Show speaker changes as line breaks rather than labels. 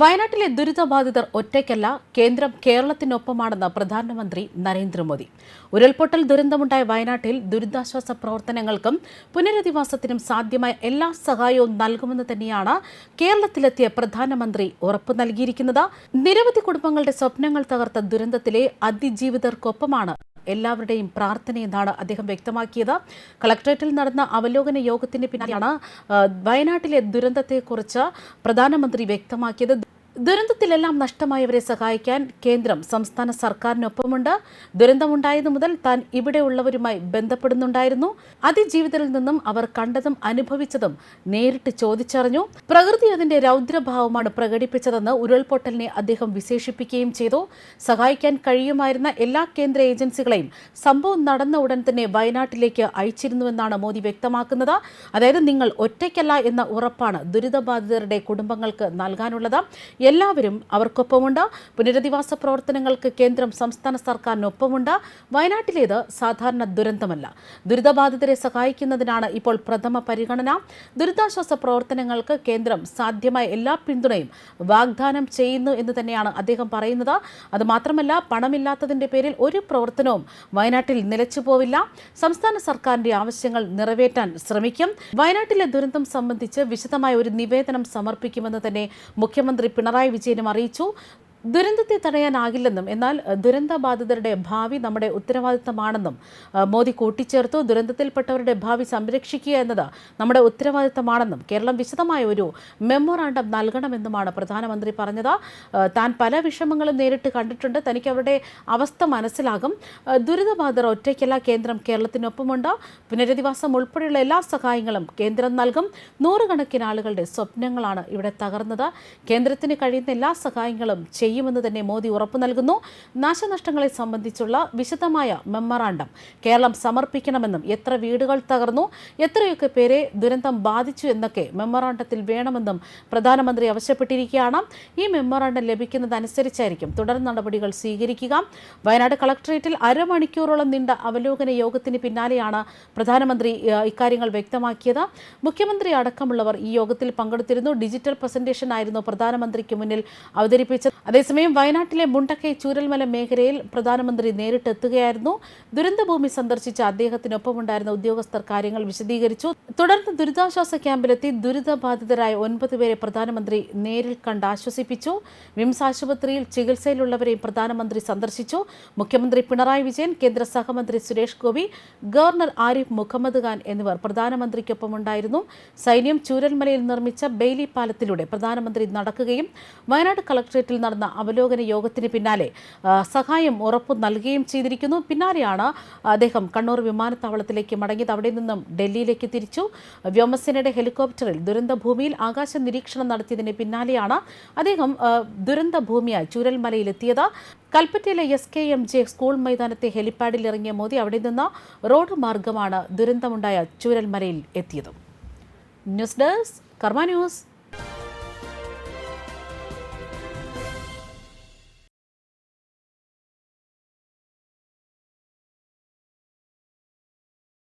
വയനാട്ടിലെ ദുരിതബാധിതർ ഒറ്റയ്ക്കല്ല കേന്ദ്രം കേരളത്തിനൊപ്പമാണെന്ന് പ്രധാനമന്ത്രി നരേന്ദ്രമോദി. ഉരുൾപൊട്ടൽ ദുരന്തമുണ്ടായ വയനാട്ടിൽ ദുരിതാശ്വാസ പ്രവർത്തനങ്ങൾക്കും പുനരധിവാസത്തിനും സാധ്യമായ എല്ലാ സഹായവും നൽകുമെന്ന് തന്നെയാണ് കേരളത്തിലെത്തിയ പ്രധാനമന്ത്രി ഉറപ്പു നൽകിയിരിക്കുന്നത്. നിരവധി കുടുംബങ്ങളുടെ സ്വപ്നങ്ങൾ തകർത്ത ദുരന്തത്തിലെ അതിജീവിതർക്കൊപ്പമാണ് എല്ലാവരുടെയും പ്രാർത്ഥനയെന്നാണ് അദ്ദേഹം വ്യക്തമാക്കിയത്. കളക്ടറേറ്റിൽ നടന്ന അവലോകന യോഗത്തിന് പിന്നാലെയാണ് വയനാട്ടിലെ ദുരന്തത്തെക്കുറിച്ച് പ്രധാനമന്ത്രി വ്യക്തമാക്കിയത്. ദുരന്തത്തിലെല്ലാം നഷ്ടമായവരെ സഹായിക്കാൻ കേന്ദ്രം സംസ്ഥാന സർക്കാരിനൊപ്പമുണ്ട്. ദുരന്തമുണ്ടായതു മുതൽ താൻ ഇവിടെയുള്ളവരുമായി ബന്ധപ്പെടുന്നുണ്ടായിരുന്നു. അതിജീവിതരിൽ നിന്നും അവർ കണ്ടതും അനുഭവിച്ചതും നേരിട്ട് ചോദിച്ചറിഞ്ഞു. പ്രകൃതി അതിന്റെ രൗദ്രഭാവമാണ് പ്രകടിപ്പിച്ചതെന്ന് ഉരുൾപൊട്ടലിനെ അദ്ദേഹം വിശേഷിപ്പിക്കുകയും ചെയ്തു. സഹായിക്കാൻ കഴിയുമായിരുന്ന എല്ലാ കേന്ദ്ര ഏജൻസികളെയും സംഭവം നടന്ന ഉടൻ തന്നെ വയനാട്ടിലേക്ക് അയച്ചിരുന്നുവെന്നാണ് മോദി വ്യക്തമാക്കുന്നത്. അതായത് നിങ്ങൾ ഒറ്റയ്ക്കല്ല എന്ന ഉറപ്പാണ് ദുരിതബാധിതരുടെ കുടുംബങ്ങൾക്ക് നൽകാനുള്ളത്. എല്ലാവരും അവർക്കൊപ്പമുണ്ട്. പുനരധിവാസ പ്രവർത്തനങ്ങൾക്ക് കേന്ദ്രം സംസ്ഥാന സർക്കാരിനൊപ്പമുണ്ട്. വയനാട്ടിലേത് സാധാരണ ദുരന്തമല്ല. ദുരിതബാധിതരെ സഹായിക്കുന്നതിനാണ് ഇപ്പോൾ പ്രഥമ പരിഗണന. ദുരിതാശ്വാസ പ്രവർത്തനങ്ങൾക്ക് കേന്ദ്രം സാധ്യമായ എല്ലാ പിന്തുണയും വാഗ്ദാനം ചെയ്യുന്നു എന്ന് തന്നെയാണ് അദ്ദേഹം പറയുന്നത്. അതുമാത്രമല്ല പണമില്ലാത്തതിന്റെ പേരിൽ ഒരു പ്രവർത്തനവും വയനാട്ടിൽ നിലച്ചു പോവില്ല സംസ്ഥാന സർക്കാരിന്റെ ആവശ്യങ്ങൾ നിറവേറ്റാൻ ശ്രമിക്കും. വയനാട്ടിലെ ദുരന്തം സംബന്ധിച്ച് വിശദമായ ഒരു നിവേദനം സമർപ്പിക്കുമെന്ന് തന്നെ മുഖ്യമന്ത്രി പിണറായി വിജയനും അറിയിച്ചു. ദുരന്തത്തെ തടയാനാകില്ലെന്നും എന്നാൽ ദുരന്തബാധിതരുടെ ഭാവി നമ്മുടെ ഉത്തരവാദിത്തമാണെന്നും മോദി കൂട്ടിച്ചേർത്തു. ദുരന്തത്തിൽപ്പെട്ടവരുടെ ഭാവി സംരക്ഷിക്കുക എന്നത് നമ്മുടെ ഉത്തരവാദിത്തമാണെന്നും കേരളം വിശദമായ ഒരു മെമ്മോറാണ്ടം നൽകണമെന്നുമാണ് പ്രധാനമന്ത്രി പറഞ്ഞത്. താൻ പല വിഷമങ്ങളും നേരിട്ട് കണ്ടിട്ടുണ്ട്. തനിക്ക് അവരുടെ അവസ്ഥ മനസ്സിലാകും. ദുരിതബാധിതർ ഒറ്റയ്ക്കല്ല കേന്ദ്രം കേരളത്തിനൊപ്പമുണ്ട്. പുനരധിവാസം ഉൾപ്പെടെയുള്ള എല്ലാ സഹായങ്ങളും കേന്ദ്രം നൽകും. നൂറുകണക്കിന് ആളുകളുടെ സ്വപ്നങ്ങളാണ് ഇവിടെ തകർന്നത്. കേന്ദ്രത്തിന് കഴിയുന്ന എല്ലാ സഹായങ്ങളും ചെയ്യുമെന്ന് തന്നെ മോദി ഉറപ്പു നൽകുന്നു. നാശനഷ്ടങ്ങളെ സംബന്ധിച്ചുള്ള വിശദമായ മെമ്മറാണ്ടം കേരളം സമർപ്പിക്കണമെന്നും എത്ര വീടുകൾ തകർന്നു എത്രയൊക്കെ പേരെ ദുരന്തം ബാധിച്ചു എന്നൊക്കെ മെമ്മറാണ്ടത്തിൽ വേണമെന്നും പ്രധാനമന്ത്രി ആവശ്യപ്പെട്ടിരിക്കുകയാണ്. ഈ മെമ്മറാണ്ടം ലഭിക്കുന്നതനുസരിച്ചായിരിക്കും തുടർ നടപടികൾ സ്വീകരിക്കുക. വയനാട് കളക്ടറേറ്റിൽ അരമണിക്കൂറോളം നീണ്ട അവലോകന യോഗത്തിന് പിന്നാലെയാണ് പ്രധാനമന്ത്രി ഇക്കാര്യങ്ങൾ വ്യക്തമാക്കിയത്. മുഖ്യമന്ത്രി അടക്കമുള്ളവർ ഈ യോഗത്തിൽ പങ്കെടുത്തിരുന്നു. ഡിജിറ്റൽ പ്രസന്റേഷൻ ആയിരുന്നു പ്രധാനമന്ത്രിക്ക് മുന്നിൽ അവതരിപ്പിച്ചത്. അതേസമയം വയനാട്ടിലെ മുണ്ടക്കൈ ചൂരൽമല മേഖലയിൽ പ്രധാനമന്ത്രി നേരിട്ടെത്തുകയായിരുന്നു ദുരന്തഭൂമി സന്ദർശിച്ച അദ്ദേഹത്തിനൊപ്പമുണ്ടായിരുന്ന ഉദ്യോഗസ്ഥർ കാര്യങ്ങൾ വിശദീകരിച്ചു. തുടർന്ന് ദുരിതാശ്വാസ ക്യാമ്പിലെത്തി ദുരിതബാധിതരായ ഒൻപത് പേരെ പ്രധാനമന്ത്രി നേരിൽ കണ്ട് ആശ്വസിപ്പിച്ചു. വിംസ് ആശുപത്രിയിൽ ചികിത്സയിലുള്ളവരെയും പ്രധാനമന്ത്രി സന്ദർശിച്ചു. മുഖ്യമന്ത്രി പിണറായി വിജയൻ കേന്ദ്ര സഹമന്ത്രി സുരേഷ് ഗോപി ഗവർണർ ആരിഫ് മുഹമ്മദ് ഖാൻ എന്നിവർ പ്രധാനമന്ത്രിക്കൊപ്പമുണ്ടായിരുന്നു. സൈന്യം ചൂരൽമലയിൽ നിർമ്മിച്ച ബെയിലി പാലത്തിലൂടെ പ്രധാനമന്ത്രി നടക്കുകയും വയനാട് കളക്ടറേറ്റിൽ നടന്ന അവലോകന യോഗത്തിന് പിന്നാലെ സഹായം ഉറപ്പു നൽകുകയും ചെയ്തിരിക്കുന്നു. പിന്നാലെയാണ് അദ്ദേഹം കണ്ണൂർ വിമാനത്താവളത്തിലേക്ക് മടങ്ങിയത്. അവിടെ നിന്നും ഡൽഹിയിലേക്ക് തിരിച്ചു. വ്യോമസേനയുടെ ഹെലികോപ്റ്ററിൽ ദുരന്തഭൂമിയിൽ ആകാശ നിരീക്ഷണം നടത്തിയതിന് പിന്നാലെയാണ് അദ്ദേഹം ദുരന്ത ദുരന്തഭൂമിയായി ചൂരൽമലയിലെത്തിയത്. കൽപ്പറ്റയിലെ S K M J school മൈതാനത്തെ ഹെലിപ്പാഡിൽ ഇറങ്ങിയ മോദി അവിടെ നിന്ന് റോഡ് മാർഗമാണ് ദുരന്തമുണ്ടായ ചുരൽമലയിൽ എത്തിയത്. News desk Karma news.